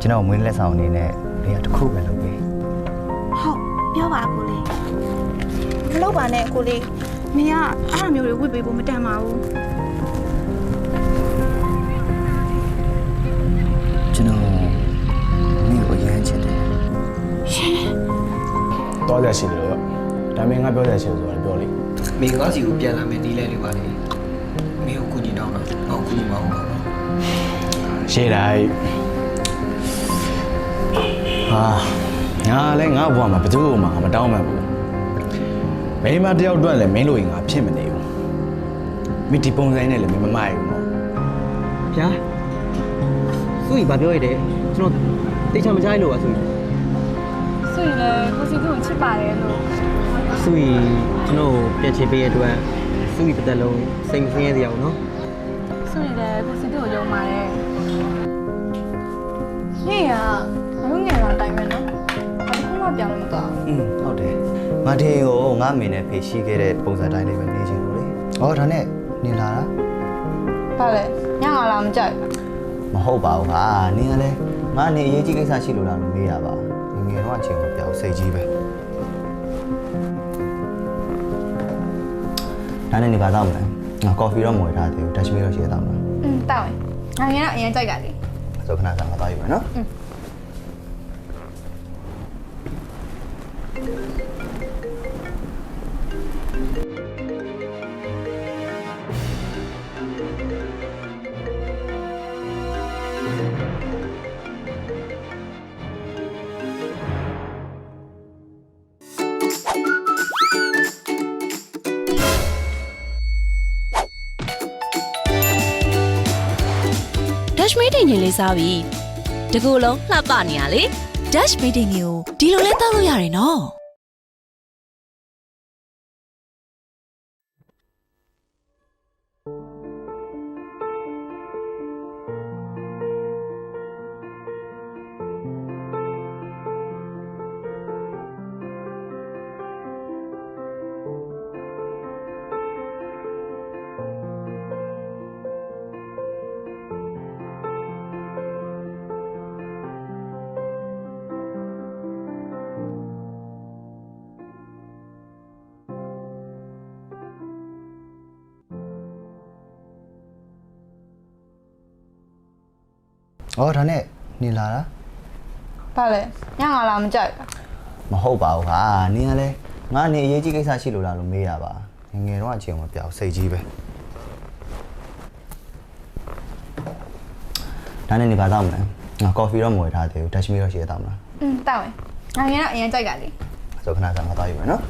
ကျွန်တော်မွေးလက်ဆောင်အနေနဲ့နေရာတစ်ခုပဲလုပ်ပေးဟုတ်ပြောပါကိုလေးမလုပ်ပါနဲ့ကိုလေးမင်းကအဲ့လိုမျိုးတွေဝစ်ပေးဖို့မတန်ပါဘူးကျွန်တော်မိကိုအရမ်းချစ်တယ်တော့ကြရှိတယ်လို့ဒါမင်းငါပြောကြရှိတယ်ဆိုတာပြောလေမင်းငါစီကိုပြန်လာမယ်နီးလဲလေးပါလေမင်းကိုကုညီတော့တော့ငါ့ကိုကုညီမအောင်ပါဘူး ရှေ့တိုင်းဟာငါလည်းငါ့ဘဝမှာဘယ်သူမှမတောင်းမှန်ဘူးမိန်းမတစ်ယောက်အတွက်လည်းမင်းလိုရင်ငါဖြစ်မနေဘူးမိဒီပုံစံနဲ့လည်းမင်းမမိုက်ဘူးနော်ဗျာသူ့ကြီးဗာပြောရတဲ့ကျွန်တော်တိတ်ချမကြိုက်လို့ပါဆိုရင်ဆိုရင်လည်းကိုစီသူ့ကိုချစ်ပါတယ်လို့သူ့ကြီးကျွန်တော်ကိုပြန်ချေပေးရတဲ့အတွက်သူ့ကြီးတစ်သက်လုံးစိတ်မဆင်းရဲစရာဘူးနော် ဆိုရင်လည်းကိုစီသူ့ကိုယုံပါတယ်ဟေ့ရငါတို့ငယ်တော့တိုင်းမယ်နော်ဘာတစ်ခုမှပြောင်းလို့မသွားอืมဟုတ်တယ်ငါဒီကိုငါအမေနဲ့ဖေရှိခဲ့တဲ့ပုံစံတိုင်းလေးပဲနေချင်လို့လေဟောဒါနဲ့နေလာတာဘူးဘာလဲညငါလာမကြိုက်ဘူးမဟုတ်ပါဘူးဟာနင်ကလည်းငါနေအရေးကြီးကိစ္စရှိလို့လားလို့မေးတာပါငယ်ငယ်တော့အချိန်မပြောင်းစိတ်ကြီးပဲဒါနဲ့နေပါတော့မလဲငါကော်ဖီတော့မဝယ်ထားသေးဘူးတက်ချ်မီတော့ရှိရတော့မလား อืมတောက်ရင်ငါငယ်တော့အရင်ကြိုက်ကလေဆိုခဏကငါသွားယူမယ်နော် Dash meeting ညလေးစားပြီတကူလုံးလှပနေရလေ Dash meeting ကိုဒီလိုလဲတောက်လို့ရတယ်နော် ဟောဒါနဲ့နေလာတာဘာလဲညငါလာမကြိုက်ဘူးမဟုတ်ပါဘူးဟာနင်ကလည်းငါနေအရေးကြီးကိစ္စရှိလို့လားလို့မေးတာပါငယ်ငယ်တော့အချိန်မပြောင်းစိတ်ကြီးပဲဒါနဲ့နေပါတော့မလဲငါကော်ဖီတော့မဝယ်ထားသေးဘူးတက်ချ်မီတော့ရှိရတော့မလားอืมတောက်ရင်ငါငယ်တော့အရင်ကြိုက်ကလေဆိုခဏကငါသွားယူမယ်နော်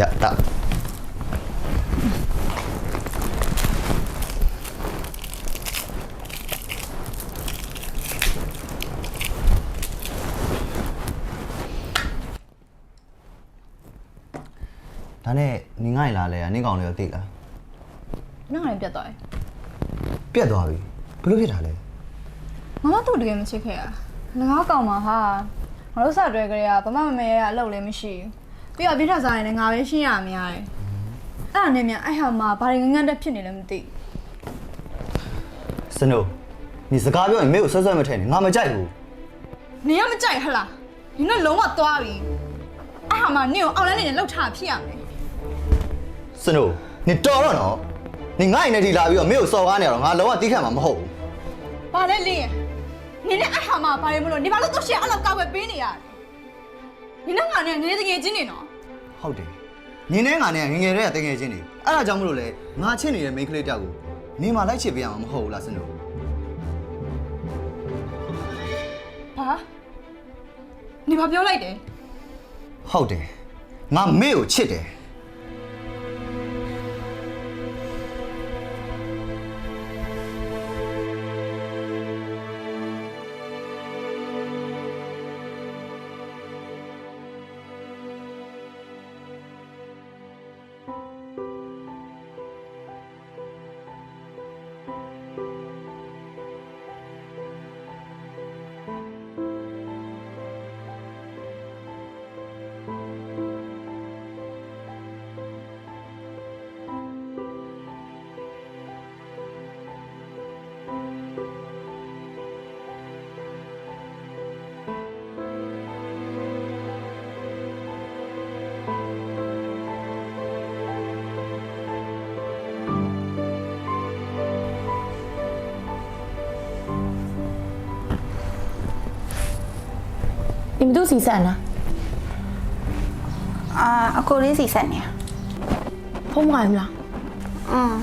ရတာဒါနဲ့နင်ငိုက်လာလဲနင်ကောင်လေးရောသိလားညငါလည်းပြတ်သွားတယ်ပြက်သွားပြီဘယ်လိုဖြစ်တာလဲငါမတို့တကယ်မချစ်ခဲ့ရ၎င်းကောင်မှာဟာငါတို့စတွဲကြရဗမာမမေရအလုပ်လည်းမရှိဘူး ပြီးတော့ပြစ်ထစားရင်လည်းငါပဲရှင်းရမရတယ်အဲ့ဒါနဲ့မြန်အဲ့ဟာမှာဘာတွေငငတ်တက်ဖြစ်နေလဲမသိစနိုးဒီစကားပြောရင်မင်းကိုဆွဆွဲမထဲနဲ့ငါမကြိုက်ဘူးနင်ကမကြိုက်ဟလားနင်ကလုံးဝသွားပြီအဲ့ဟာမှာနင်ကိုအောက်လန်းနေနဲ့လှုပ်ထားဖြစ်ရမယ်စနိုးနင်တော်တော့နော်နင်ငိုက်နေထီလာပြီးတော့မင်းကိုစော်ကားနေရတော့ငါလုံးဝတီးခံမှာမဟုတ်ဘူးဘာလဲလင်းရနင်နဲ့အဲ့ဟာမှာဘာတွေမလို့နင်ဘာလို့တော့ရှက်အဲ့လောက်ကောက်ပဲပေးနေရလဲနင်နဲ့ငါနဲ့ငယ်တကယ်ချင်းနေနော် ဟုတ်တယ်နင်နဲ့ငါနဲ့ငယ်ငယ်တည်းကတကယ်ချင်းနေအဲ့ဒါကြောင့်မလို့လေငါချစ်နေတဲ့မိန်းကလေးတောက်ကိုနင်မလိုက်ချစ်ပေးရမှာမဟုတ်ဘူးလားစနိုးဘာနင်ဘာပြောလိုက်တယ်ဟုတ်တယ်ငါမေ့ကိုချစ်တယ် ဒီမတူစီဆက်လားအာအကိုလေးစီဆက်နေဖုံးမိုင်းမလားอืม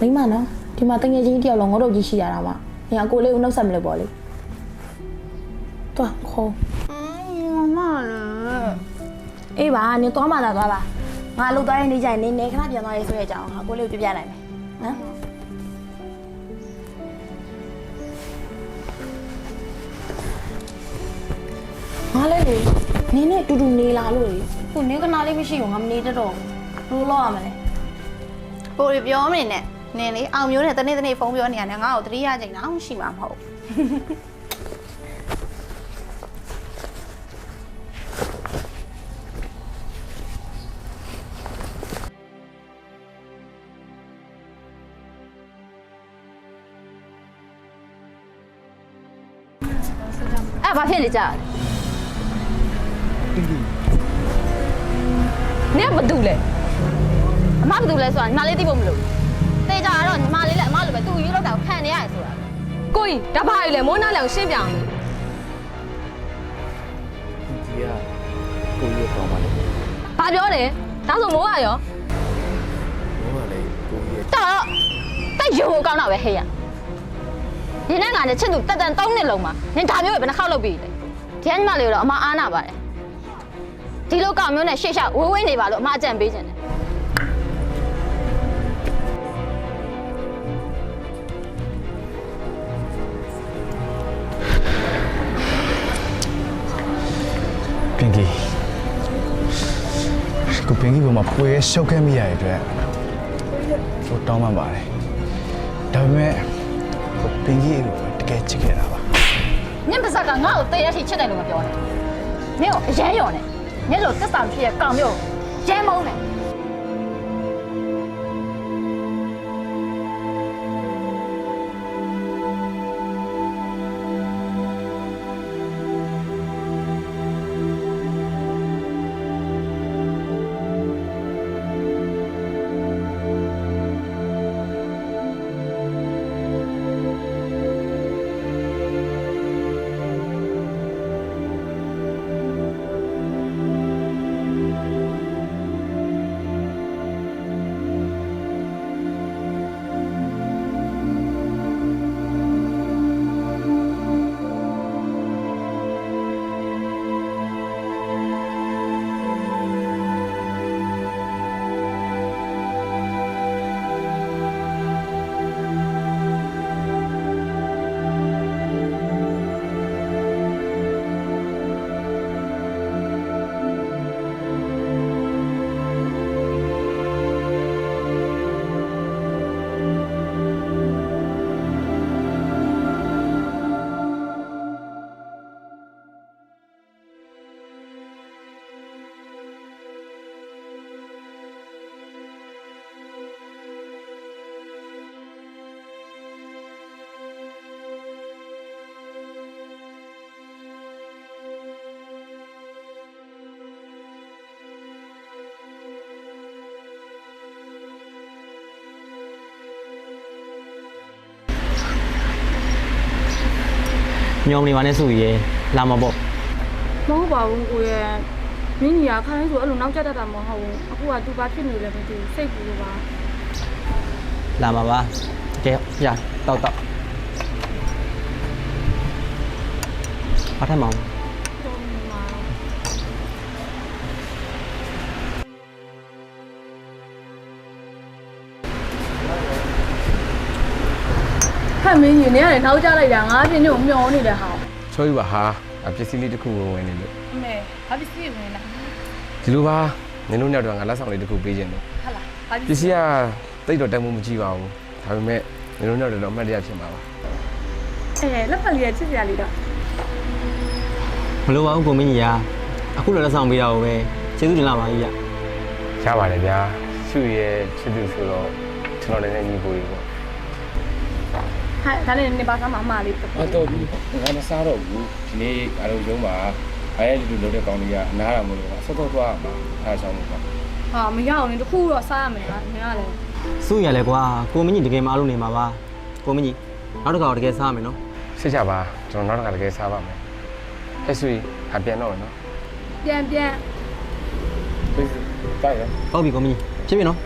မိမနော်ဒီမှာတငယ်ချင်းတယောက်လုံးငေါတော့ကြီးရှိရတာမှာညာအကိုလေးကိုနှုတ်ဆက်မလို့ပေါ့လေတော့ခေါ်မမလားအေးပါနင်သွားမှသာသွားပါငါလှုပ်သွားရင်နေကြရင်နင်နေခဏပြန်သွားရေးဆိုတဲ့အကြောင်းငါကိုလေးကိုပြပြလိုက်မယ်နော် ငါလည်းလေနင်းနဲ့တူတူနေလာလို့လေခုနင်းကနာလေးမရှိဘူးငါမနေတတ်တော့ဘူးလို့လောက်ရမလဲကိုရီပြောမနေနဲ့နင်လေအောင်မျိုးနဲ့တနေ့တနေ့ဖုန်းပြောနေရတယ်ငါ့ကိုတတိယချိန်တော့ရှိမှာမဟုတ်အဲ့ဘာဖြစ်နေကြလဲ နင်ကဘာတူလဲအမဘာတူလဲဆိုတာညီမလေးသိဖို့မလို့တေးကြတော့ညီမလေးလည်းအမလိုပဲသူ့ယူလောက်တာကိုခံနေရတယ်ဆိုတာကိုကြီးဒါဘာကြီးလဲမိုးနားလည်းကိုရှင်းပြအောင်လေဒီကကိုကြီးတော့ပါလေဘာပြောလဲဒါဆိုမိုးကရောဘောကလေကိုကြီးရဲ့တော့တိုက်ရုံကိုကောင်းတာပဲဟဲ့ရဒီနေ့ကလည်းချစ်သူတက်တန်၃နှစ်လုံးမှာနင်ဒါမျိုးပဲဘယ်နှခေါက်လုပ်ပြီးလဲဒီကညီမလေးတော့အမအားနာပါတယ် ဒီလိုကောင်မျိုးနဲ့ရှေ့ရှောက်ဝေးဝေးနေပါလို့အမအကြံပေးခြင်းတယ်ပင်ကြီးကိုပင်ကြီးကမှပွဲရှုပ်ခဲ့မိရတဲ့အတွက်ဟိုတောင်းပန်ပါတယ်ဒါပေမဲ့ကိုပင်ကြီးကိုတကယ်ချစ်ခဲ့တာပါညင်ပါစကငါ့ကိုတေးရထိချစ်တယ်လို့မပြောနဲ့နင်ကိုအရန်ရော်နဲ့ ညင်လို့တက်ဆောင်ဖြစ်ရဲ့ကောင်မျိုးကျဲမုန်းတယ် ညောင်နေပါနဲ့ဆိုရဲလာမှာပေါ့မဟုတ်ပါဘူးကိုရဲ့မင်းကြီးကခါတိုင်းဆိုအဲ့လိုနောက်ကျတတ်တာမဟုတ်ဘူးအခုကသူဘာဖြစ်နေလဲမသိဘူးစိတ်ပူလို့ပါလာမှာပါကဲရတောက်တောက်ဘာထက်မအောင် ဟဲ့မင်းကြီးနေရတယ်နောက်ကျလိုက်တာငါအပြင်းညို့မျောနေတဲ့ဟာချောယူပါဟာအပစ္စည်းလေးတစ်ခုဝင်ဝင်နေလို့အမေဘာပစ္စည်းဝင်လာဒီလိုပါနင်တို့ညောက်တော့ငါလက်ဆောင်လေးတစ်ခုပေးခြင်းလို့ဟာလားဘာပပစ္စည်းကတိတ်တော့တက်မှုမကြည့်ပါဘူးဒါပေမဲ့နင်တို့ညောက်တော့အမှတ်တရဖြစ်မှာပါအဲလက်ဖက်လေးရချစ်စရာလေးတော့မလိုပါဘူးကိုမင်းကြီးကအခုလည်းလက်ဆောင်ပေးတာကိုပဲကျေးဇူးတင်လာပါကြီးရရပါတယ်ဗျာရှုရဲ့ချစ်သူဆိုတော့ကျွန်တော်လည်းညီကိုကြီးပေါ့ ဟဲ့ဒါလည်းနေပါသားမအမလေးပေါ့အတော့ဘူးငါမစားတော့ဘူးဒီနေ့အားလုံးရုံးပါအားရလူလူလုပ်တဲ့ကောင်းလေးကအနားရမလို့ဆော့တော့သွားမှာအားချောင်းလို့ပါဟာမရအောင်လေတခုတော့စားရမယ်ဟာနေရလဲစုရလဲကွာကိုမင်းကြီးတကယ်မအားလို့နေမှာပါကိုမင်းကြီးနောက်တစ်ခါတော့တကယ်စားမယ်နော်စစ်ကြပါကျွန်တော်နောက်တစ်ခါတကယ်စားပါမယ်ဟဟဲ့ဆွေအပြန်တော့မယ်နော်ပြန်ပြန်ဆွေတိုက်ရဟုတ်ပြီကိုမင်းဖြစ်ပြီနော်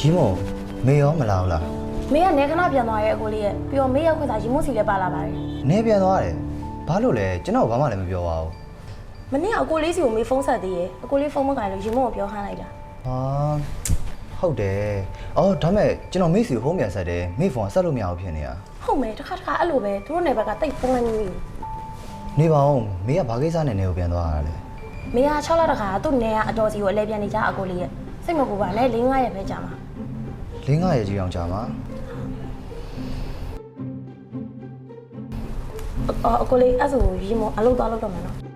ရီမောမေရောမလာဘူးလားမေကနေခဏပြန်သွားရဲ့အကိုလေးရဲ့ပြီးတော့မေရောက်ခွင့်စာရီမို့စီလည်းပါလာပါတယ်နေပြန်သွားတယ်ဘာလို့လဲကျွန်တော်ဘာမှလည်းမပြောပါဘူးမနေ့ကအကိုလေးစီကိုမေဖုန်းဆက်သေးရဲ့အကိုလေးဖုန်းမကင်လို့ရီမို့ကိုပြောခိုင်းလိုက်တာဟာဟုတ်တယ်အော်ဒါမဲ့ကျွန်တော်မိတ်စီကိုဖုန်းပြန်ဆက်တယ်မိဖုန်းကဆက်လို့မရဘူးဖြစ်နေတာဟုတ်မယ်တစ်ခါတစ်ခါအဲ့လိုပဲသူတို့နယ်ဘက်ကတိတ်ဖုန်းလိုက်မိမိဘူးနေပါဦးမေကဘာကိစ္စနဲ့နေကိုပြန်သွားတာလဲမေက6လတခါသူ့နယ်ကအတော်စီကိုအလဲပြန်နေကြအကိုလေးရဲ့စိတ်မပူပါနဲ့၄၅ရက်ပဲကြာမှာ လင်းငါရဲ့ကြီးအောင်ကြာမှာအော်အကိုလေးအဲ့ဆိုရီမို့အလုပ်သွားလုပ်တော့မယ်နော်